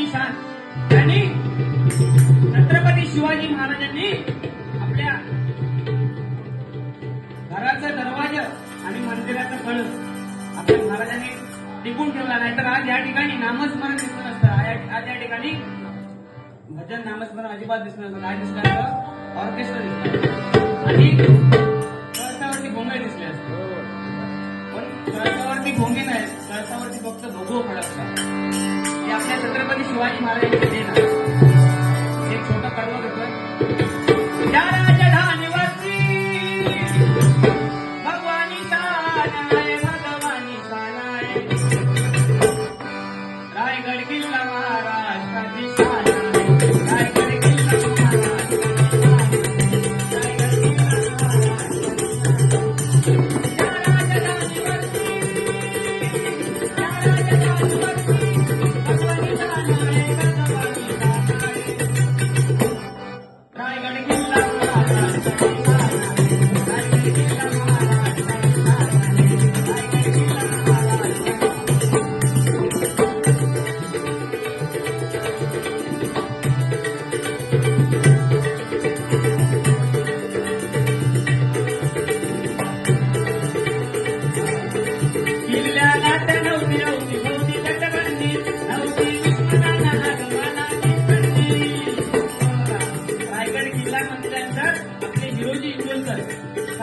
देशाची शान यांनी छत्रपती शिवाजी महाराजांनी आपल्या घराचा दरवाजा आणि मंदिराचं कळस आपल्या महाराजांनी टिकून ठेवला. नाही तर आज या ठिकाणी नामस्मरण दिसलं नसतं. आज या ठिकाणी भजन नामस्मरण अजिबात दिसलं नसतं. काय दिसलं असतं ऑर्केस्ट्रा दिसलं आणि कळसावरती भोंगे दिसले असतो. पण कळसावरती भोंगे नाही. कळसावरती फक्त भोगो फडकतात आपल्या छत्रपती शिवाजी महाराजांची देण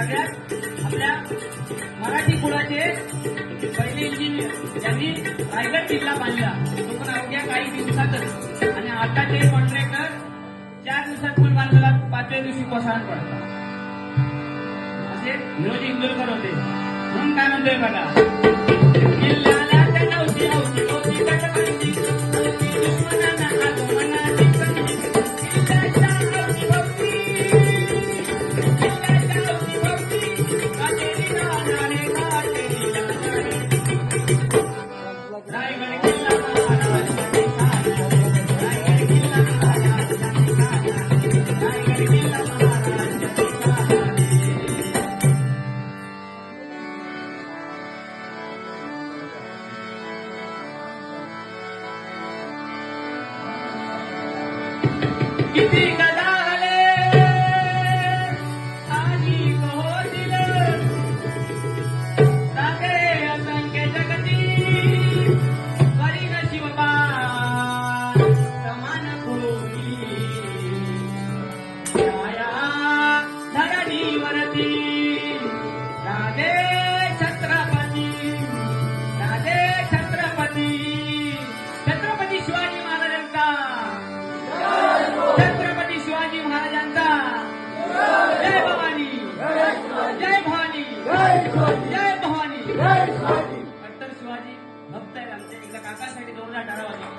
सगळ्यात आपल्या मराठी कुळाचे पहिले इंजिनियर यांनी रायगड किल्ला बांधला. तो पण अवघ्या काही दिवसातच. आणि आताचे कॉन्ट्रॅक्टर चार दिवसात पूल बांधलेला पाचव्या दिवशी कोसळून पडतात असे विरोधी इंदोरकर होते. म्हणून काय म्हणतोय बघा? Thank you. जय भवानी. कट्टर शिवाजी भक्त आहेत आमचे. एकदा काकासाठी जोरदार टाळा वाजवा